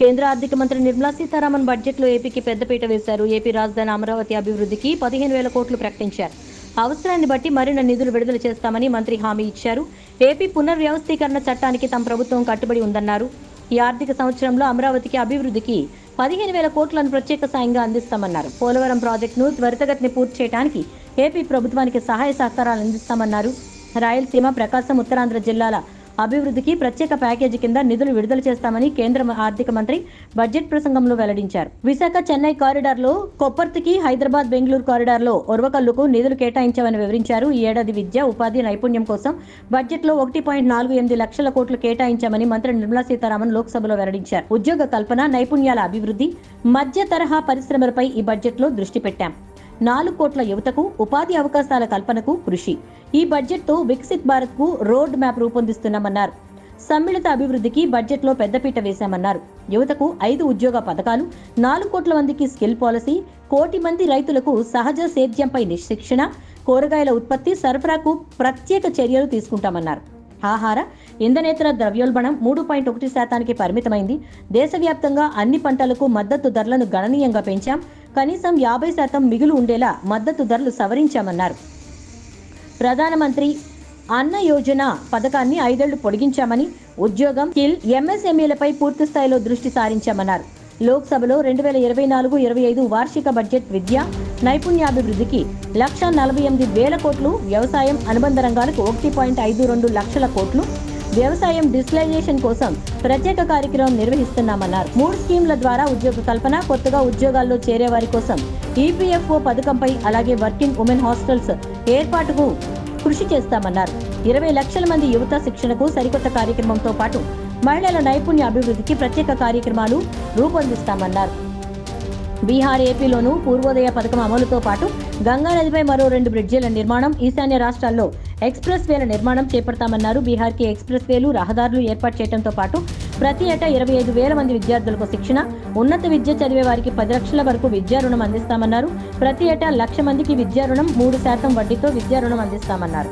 కేంద్ర ఆర్థిక మంత్రి నిర్మలా సీతారామన్ బడ్జెట్లో ఏపీకి పెద్దపీట వేశారు. ఏపీ రాజధాని అమరావతి అభివృద్ధికి పదిహేను వేల కోట్లు ప్రకటించారు. అవసరాన్ని బట్టి మరిన్ని నిధులు విడుదల చేస్తామని మంత్రి హామీ ఇచ్చారు. ఏపీ పునర్వ్యవస్థీకరణ చట్టానికి తమ ప్రభుత్వం కట్టుబడి ఉందన్నారు. ఈ ఆర్థిక సంవత్సరంలో అమరావతికి అభివృద్ధికి పదిహేను వేల కోట్లను ప్రత్యేక సాయంగా అందిస్తామన్నారు. పోలవరం ప్రాజెక్టును త్వరితగతిని పూర్తి చేయడానికి ఏపీ ప్రభుత్వానికి సహాయ సహకారాలు అందిస్తామన్నారు. రాయలసీమ ప్రకాశం ఉత్తరాంధ్ర జిల్లాల అభివృద్ధికి ప్రత్యేక ప్యాకేజీ కింద నిధులు విడుదల చేస్తామని కేంద్ర ఆర్థిక మంత్రి బడ్జెట్ ప్రసంగంలో వెల్లడించారు. విశాఖ చెన్నై కారిడార్లో కొప్పర్తికి హైదరాబాద్ బెంగళూరు కారిడార్లో ఒరవకల్లుకు నిధులు కేటాయించామని వివరించారు. ఈ ఏడాది విద్య ఉపాధి నైపుణ్యం కోసం బడ్జెట్లో ఒకటి పాయింట్ నాలుగు ఎనిమిది లక్షల కోట్లు కేటాయించామని మంత్రి నిర్మలా సీతారామన్ లోక్సభలో వెల్లడించారు. ఉద్యోగ కల్పన నైపుణ్యాల అభివృద్ధి మధ్య తరహా పరిశ్రమలపై ఈ బడ్జెట్లో దృష్టి పెట్టాం. నాలుగు కోట్ల యువతకు ఉపాధి అవకాశాల కల్పనకు కృషి. ఈ బడ్జెట్తో వికసిత్ భారత్కు రోడ్ మ్యాప్ రూపొందిస్తున్నామన్నారు. సమ్మిళిత అభివృద్ధికి బడ్జెట్లో పెద్దపీట వేశామన్నారు. యువతకు ఐదు ఉద్యోగ పథకాలు నాలుగు కోట్ల మందికి స్కిల్ పాలసీ కోటి మంది రైతులకు సహజ సేద్యంపై నిశిక్షణ కూరగాయల ఉత్పత్తి సరఫరాకు ప్రత్యేక చర్యలు తీసుకుంటామన్నారు. ఆహార ఇంధనేతర ద్రవ్యోల్బణం మూడు పాయింట్ ఒకటి శాతానికి పరిమితమైంది. దేశవ్యాప్తంగా అన్ని పంటలకు మద్దతు ధరలను గణనీయంగా పెంచాం. కనీసం యాభై శాతం మిగులు ఉండేలా మద్దతు ధరలు సవరించామన్నారు. ప్రధానమంత్రి అన్న యోజన పథకాన్ని ఐదేళ్ళు పొడిగించామని ఉద్యోగం కిల్ ఎంఎస్ఎంఈలపై పూర్తి స్థాయిలో దృష్టి సారించామన్నారు. లోక్సభలో రెండు వేల ఇరవై నాలుగు ఇరవై ఐదు వార్షిక బడ్జెట్ విద్య నైపుణ్యాభివృద్ధికి లక్ష నలభై ఎనిమిది వేల కోట్లు వ్యవసాయం అనుబంధ రంగాలకు ఒకటి పాయింట్ ఐదు రెండు లక్షల కోట్లు వ్యవసాయం డిజిటలైజేషన్ కోసం ప్రత్యేక కార్యక్రమం నిర్వహిస్తున్నామన్నారు. మూడు స్కీమ్ల ద్వారా ఉద్యోగ కల్పన కొత్తగా ఉద్యోగాల్లో చేరే వారి కోసం ఈపీఎఫ్ఓ పథకంపై అలాగే వర్కింగ్ ఉమెన్ హాస్టల్స్ ఏర్పాటుకు కృషి చేస్తామన్నారు. ఇరవై లక్షల మంది యువత శిక్షణకు సరికొత్త కార్యక్రమంతో పాటు మహిళల నైపుణ్య అభివృద్ధికి ప్రత్యేక కార్యక్రమాలు రూపొందిస్తామన్నారు. బీహార్ ఏపీలోనూ పూర్వోదయ పథకం అమలుతో పాటు గంగా నదిపై మరో రెండు బ్రిడ్జిల నిర్మాణం ఈశాన్య రాష్ట్రాల్లో ఎక్స్ప్రెస్ వేల నిర్మాణం చేపడతామన్నారు. బీహార్కి ఎక్స్ప్రెస్ వేలు రహదారులు ఏర్పాటు చేయడంతో పాటు ప్రతి ఏటా ఇరవై ఐదు వేల మంది విద్యార్థులకు శిక్షణ ఉన్నత విద్య చదివే వారికి పది లక్షల వరకు విద్యా రుణం అందిస్తామన్నారు. ప్రతి ఏటా లక్ష మందికి విద్యా రుణం మూడు శాతం వడ్డీతో విద్యా రుణం అందిస్తామన్నారు.